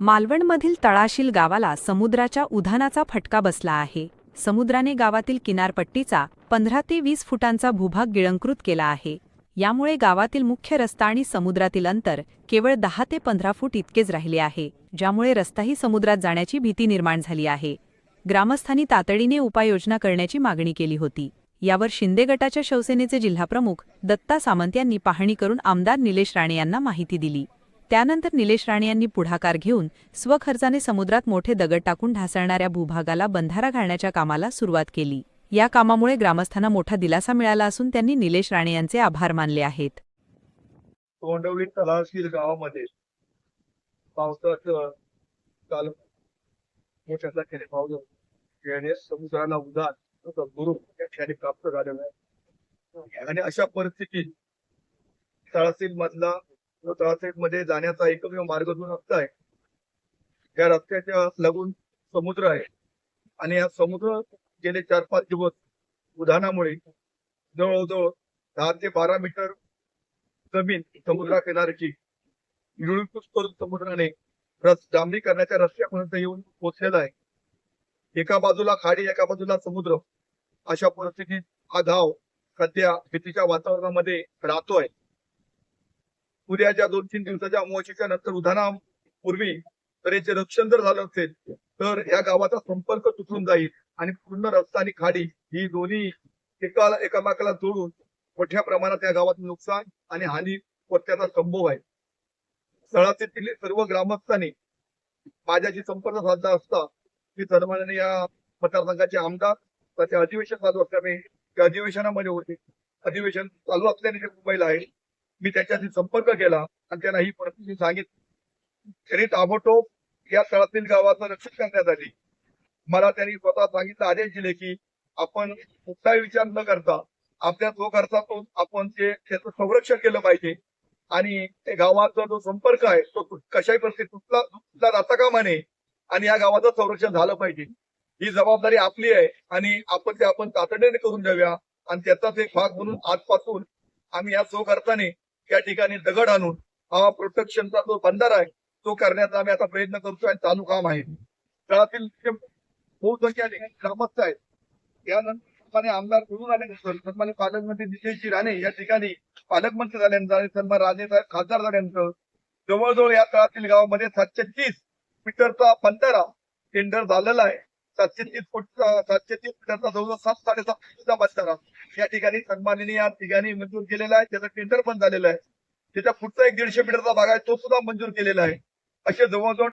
मालवणमधील तळाशील गावाला समुद्राच्या उधानाचा फटका बसला आहे. समुद्राने गावातील किनारपट्टीचा पंधरा ते वीस फुटांचा भूभाग गिळंकृत केला आहे. यामुळे गावातील मुख्य रस्ता आणि समुद्रातील अंतर केवळ दहा ते पंधरा फूट इतकेच राहिले आहे ज्यामुळे रस्ताही समुद्रात जाण्याची भीती निर्माण झाली आहे. ग्रामस्थांनी तातडीने उपाययोजना करण्याची मागणी केली होती. यावर शिंदे गटाच्या शिवसेनेचे जिल्हाप्रमुख दत्ता सामंत यांनी पाहणी करून आमदार निलेश राणे यांना माहिती दिली. त्यानंतर निलेश राणे यांनी पुढाकार घेऊन स्वखर्चाने समुद्रात मोठे दगड टाकून ढासळणाऱ्या भूभागाला बंधारा घालण्याच्या कामाला सुरुवात केली. या कामामुळे ग्रामस्थांना मोठा दिलासा मिळाला असून त्यांनी निलेश राणे यांचे आभार मानले आहेत. तोंडवली तलाशील गावामध्ये पावसाचं काल मोठ्याचा केले पावलं याने समुद्राला उदार गुरु या ठिकाणी प्राप्त झालेला आहे. आणि अशा परिस्थितीत तळासील मधला जो मध्ये जाण्याचा एकमेव मार्ग जो रस्ता आहे त्या रस्त्याच्या लागून समुद्र आहे. आणि या समुद्र गेले चार पाच दिवस उधाणामुळे जवळजवळ दहा ते बारा मीटर जमीन समुद्राकिनारची निळूपूस करून समुद्राने रस डांबरी करण्याच्या रस्त्यापर्यंत येऊन पोहोचलेला आहे. एका बाजूला खाडी एका बाजूला समुद्र. अशा परिस्थितीत हा धाव सध्या भीतीच्या वातावरणामध्ये राहतोय. उद्याच्या दोन तीन दिवसाच्या अमावस्येच्या नंतर उदाहरणापूर्वी तर याचे रक्षण जर झालं असेल तर या गावाचा संपर्क तुटून जाईल आणि पूर्ण रस्ता आणि खाडी ही दोन्ही एकाला एकामेकाला जोडून मोठ्या प्रमाणात या गावात नुकसान आणि हानी होत्याचा संभव आहे. स्थळातील सर्व ग्रामस्थांनी माझ्याशी संपर्क साधला असता मी सन्मानाने या मतदारसंघाचे आमदार त्याचे अधिवेशन चालू असल्याने त्या अधिवेशनामध्ये होते. अधिवेशन चालू असल्याने जे मुंबईला आहे मी त्याच्याशी संपर्क केला आणि त्यांना ही परिस्थिती सांगितली. त्यांनी ताबडतोब या तळातील गावाचं रक्षण करण्यात आली मला त्यांनी स्वतः सांगितलं आदेश दिले की आपण कुठलाही विचार न करता आपल्या जो खर्चातून आपण ते त्याचं संरक्षण केलं पाहिजे आणि ते गावाचा जो संपर्क आहे तो कशाही परिस्थितीत तुटला तुटला जाता कामा नये आणि या गावाचं संरक्षण झालं पाहिजे. ही जबाबदारी आपली आहे आणि आपण ते आपण तातडीने करून द्याव्या आणि त्याचाच एक भाग म्हणून आजपासून आम्ही या सो खर्चाने या ठिकाणी दगड आणून हा प्रोटेक्शनचा जो बंदर आहे तो करण्याचा आम्ही आता प्रयत्न करतोय आणि चालू काम आहे. तळातील जे बहुसंख्याने ग्रामस्थ आहेत यानंतर आमदार निवडून आले सन्मान्य पालकमंत्री नितेशजी राणे या ठिकाणी पालकमंत्री झाल्यानंतर आणि सन्मान राणे साहेब खासदार झाल्यानंतर जवळजवळ या तळातील गावामध्ये सातशे तीस मीटरचा बंधारा टेंडर झालेला आहे. सातशे तीस फूटचा सातशे तीस फुटाचा जवळजवळ सात साडेसात फुटचा बंधारा या ठिकाणी सन्माननीय या ठिकाणी मंजूर केलेला आहे. त्याचं टेंडर पण झालेलं आहे. त्याच्या पुढचा एक दीडशे मीटरचा भाग आहे तो सुद्धा मंजूर केलेला आहे. असे जवळजवळ